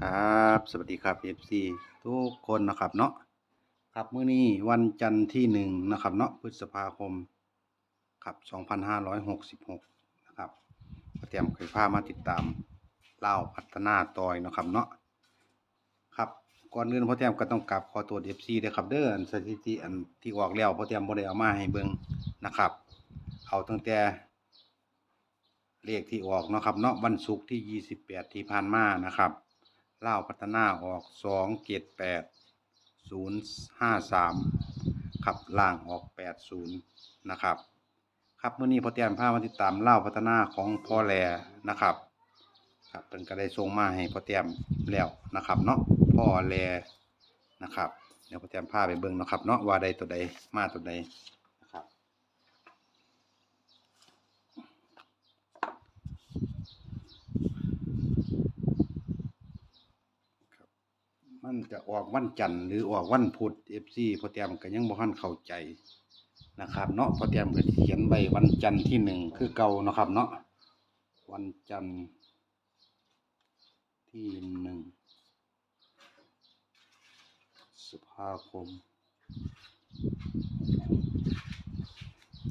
ครับ สวัสดีครับ FC ทุกคนนะครับเนาะครับมื้อนี้วันจันทร์ที่หนึ่งนะครับเนาะพฤษภาคมครับ2566นะครับเตรียมเคยพามาติดตามเล่าพัฒนาต่อยนะครับเนาะครับก่อนอื่นพ่อแต้มก็ต้องกราบขอตัว FC ด้วยครับเด้ออันสถิติอันที่ออกแล้วพ่อแต้มบ่ได้เอามาให้เบิ่งนะครับ เอาตั้งแต่เลขที่ออกนะครับเนาะวันศุกร์ที่ 28 ที่ผ่านมานะครับ เล่าพัฒนาออก2 7 8 0 5 3ครับล่างออก80นะครับ ครับเมื้อนี้พอเตรียมพามาติดตามเล่าพัฒนาของพ่อแลนะครับ ครับเพิ่นก็ได้ส่งมาให้พอเตรียมแล้วนะครับเนาะพ่อแลนะครับเดี๋ยวพอเตรียมพาไปเบิ่งนะครับเนาะว่าใดตัวใดมาตัวใดนะครับ มัน จะออกวันจันทร์หรือออกวันพุธ FC พอเตรียมก็ยังบ่ทันเข้าใจนะครับ เนาะพอเตรียมก็เขียนไว้วันจันทร์ที่หนึ่งคือเก่านะครับ เนาะวันจันทร์ที่หนึ่งสุภาคม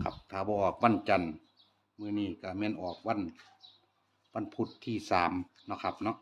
ครับถ้าบออกวันจันทร์มื้อนี้ก็แม่นออกวันวันพุธที่สามนะครับเนาะ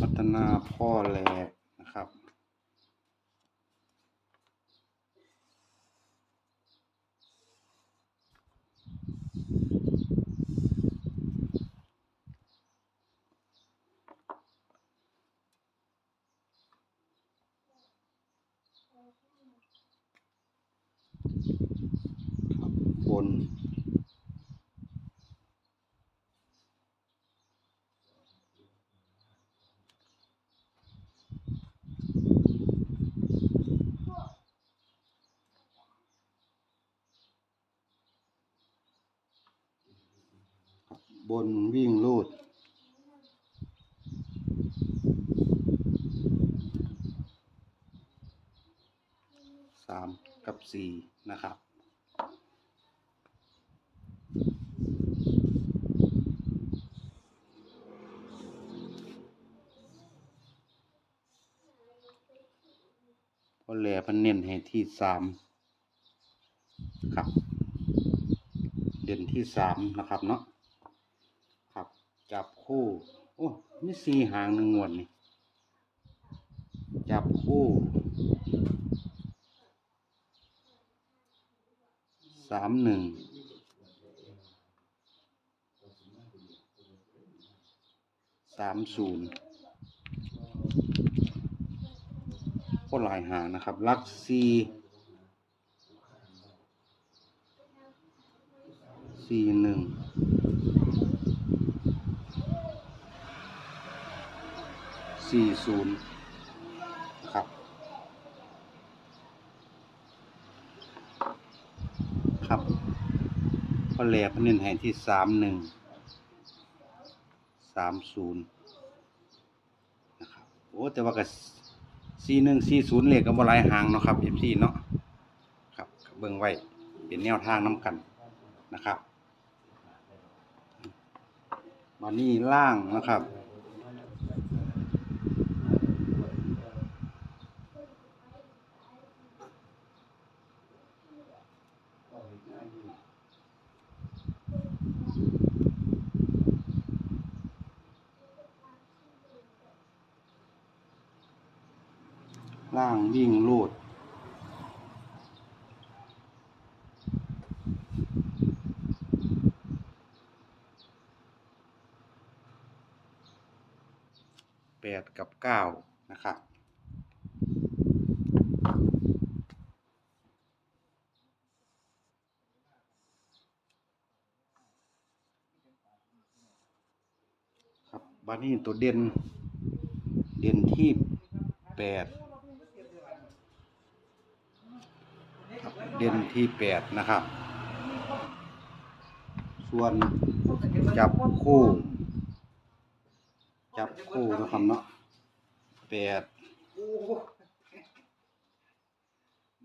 พัฒนาพ่อแลกนะครับครับบน บนวิ่งลูด สามกับสี่นะครับ พอแหล่เพันเน้นให้ที่สามครับ เด่นที่สามนะครับเนาะ จับคู่ โอ้มีสี่หางหนึ่งงวดนี่จับคู่สามหนึ่งสามศูนย์ก็หลายหางนะครับ ลักซีสี่หนึ่ง สี่ศูนย์นะครับครับพอแหลกเน้นให้ที่สามหนึ่งสามศูนย์นะครับโอ้แต่ว่าก็สี่หนึ่งสี่ศูนย์เลขก็บ่หลายหางเนาะครับเอฟซีเนาะครับเบิ่งไว้เป็นแนวทางน้ำกันนะครับมานี่ล่างนะครับ ล่างวิ่งลูด แปดกับเก้านะครับครับานนี้ตัวเด่น เด่นที่แปด เด่นที่แปดนะครับ ส่วนจับคู่ จับคู่นะครับเนาะแปดโอ้โห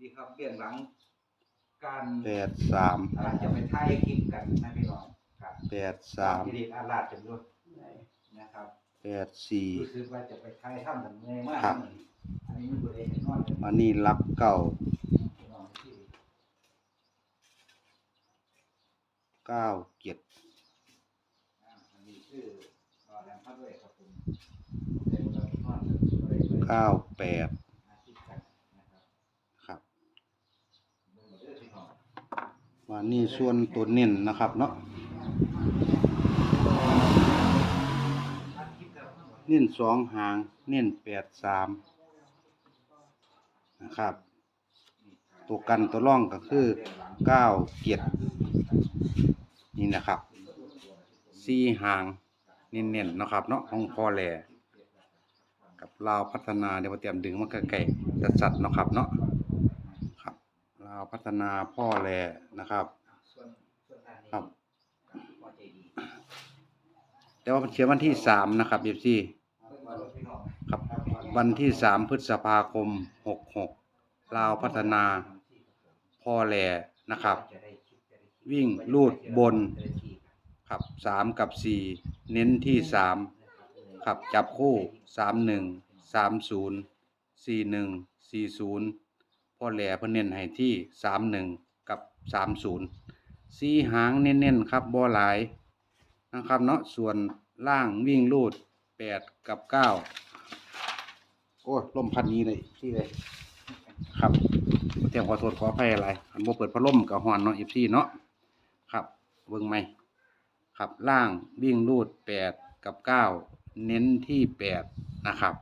นี่ครับเบื้องหลังการแปดสามอ่าจะไปถ่ายคลิปกันนะพี่น้องครับแปดสามที่เรียกอาลาดกันด้วยนะครับแปดสี่รู้สึกว่าจะไปถ่ายถ้ำกันเมื่อยมากครับอันนี้มันตัวเองเห็นนอนเลยมานี่รับเก้า พี่น้องที่ เก้าเจ็ดเก้าแปดครับวันนี้ส่วนตัวเน้นนะครับเนาะเน้นสองหาง เน้นแปดสามนะครับ ตัวกันตัวร่องก็คือเก้าเกียรติ นี่นะครับสี่หางเน้นๆนะครับเนาะของพอแหลกับลาวพัฒนาเดี๋ยวเตรียมดึงมาใกล้ๆจะสัดนะครับเนาะครับลาวพัฒนาพ่อแหลนะครับ ครับแต่ว่าเขียนวันที่สามนะครับเอฟซีเบิ่งมาลดพี่น้องครับวันที่สามพฤษภาคมหกหกลาวพัฒนาพ่อแหลนะครับ วิ่งลูดบนครับสามกับสี่เน้นที่สามครับจับคู่สามหนึ่งสามศูนย์สี่หนึ่งสี่ศูนย์พ่อแหล่เพิ่นเน้นให้ที่สามหนึ่งกับสามศูนย์สี่หางเน้นๆครับบ่หลายนะครับเนาะส่วนล่างวิ่งลูดแปดกับเก้าโอ้ยลมพัดนี้เลยที่เลยครับเตรียมขอโทษขออภัยอะไรอันบ่เปิดพัดลมกับฮอนเนาะอีซี่เนาะ ครับเบิ่งไหมครับล่างวิ่งรูดแปดกับเก้าเน้นที่แปดนะครับ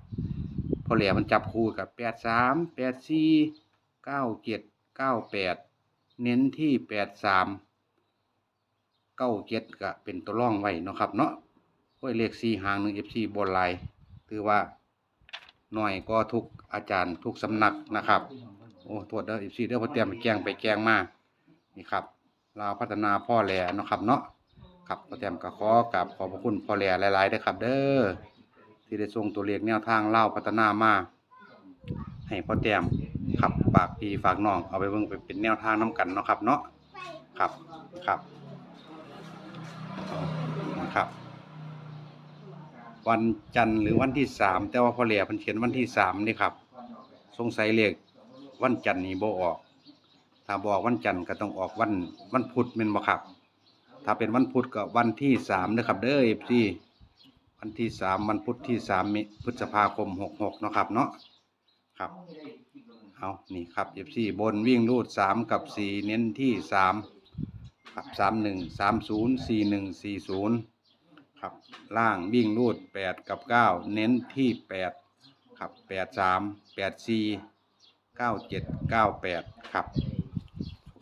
พอเหลียมันจับคู่กับแปดสามแปดสี่เก้าเจ็ดเก้าแปดเน้นที่แปดสามเก้าเจ็ดก็เป็นตัวร่องไว้นะครับ เนาะโอ้ยเลขสี่หางหนึ่งเอฟซีบนไลน์ถือว่าหน่อยก็ทุกอาจารย์ทุกสำนักนะครับ โอ้โทษเด้อเอฟซีเด้อพอเตรียมไปแกงไปแกงมานี่ครับ เราวพัฒนาพ่อแหล่เนาะครับเนาะครับพ่อแต้มก็ขอกับขอบพระคุณพ่อแหล่หลายๆเด้อครับ เด้อที่ได้ส่งตัวเลขแนวทางเล่าพัฒนามาให้พ่อแต้มครับฝากพี่ฝากน้องเอาไปเบิ่งไปเป็นแนวทางน้กันเนาะครับ เนาะครับครับนะครับ วันจันทร์หรือวันที่สามแต่ว่าพ่อแหล่เพิ่นเขียนวันที่สามนี่ครับ สงสัยเลขวันจันทร์นี้บ่ออก ถ้าบอกวันจันทร์ก็ต้องออกวันวันพุธแม่นบ่ครับ ถ้าเป็นวันพุธก็วันที่สามนะครับ เด้อเอฟซีวันที่สามวันพุธที่สามมิพฤษภาคมหกหกเนาะครับเนาะครับเอานี่ครับเอฟซีบนวิ่งรูดสามกับสี่เน้นที่สามครับสามหนึ่งสามศูนย์สี่หนึ่งสี่ศูนย์ครับล่างวิ่งรูดแปดกับเก้าเน้นที่แปดครับแปดสามแปดสี่เก้าเจ็ดเก้าแปดครับ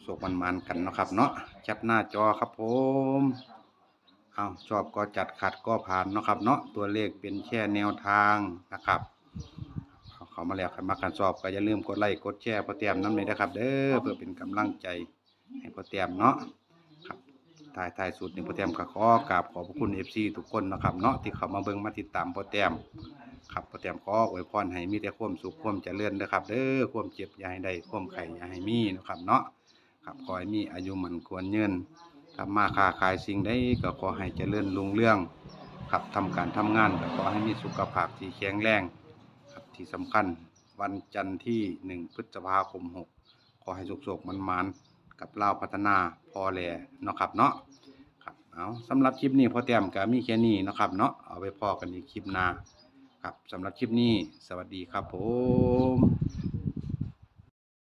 สกมันมันๆกันนะครับ เนาะจับหน้าจอครับผมเอาชอบก็จัดขัดก็ผ่านนะครับ เนาะตัวเลขเป็นแค่แนวทางนะครับเขามาแล้วใครมากันสอบก็อย่าลืมกดไลค์กดแชร์พอเตรียมน้ำเลยนะครับ เด้อเพื่อเป็นกำลังใจให้พอเตรียมเนาะครับถ่ายถ่ายสุดนี่งพอเตรียมก็ขอกราบขอบพระคุณเอฟซีทุกคนนะครับ เนาะที่เขามาเบิ่งมาติดตามพอเตรียมครับพอเตรียมขออวยพรให้มีแต่ความสุขความเจริญนะครับ เด้อความเจ็บอย่าให้ได้ความไข่อย่าให้มีนะครับ เนาะ ครับขอให้มีอายุมันควรยืนทำมาค้าขายสิ่งใดก็ขอให้เจริญรุ่งเรื่อง ครับทำการทำงานก็ขอให้มีสุขภาพที่แข็งแรงครับที่สำคัญวันจันทร์ที่หนึ่งพฤษภาคมหกขอให้สุขสกมันมันๆกับเล่าวพัฒนาพอแล่เนาะครับเนาะครับเอาสำหรับคลิปนี้พอเตรียมก็มีแค่นี้เนาะครับเนาะเอาไปพอกันอีกคลิปหน้าครับสำหรับคลิปนี้ สวัสดีครับผม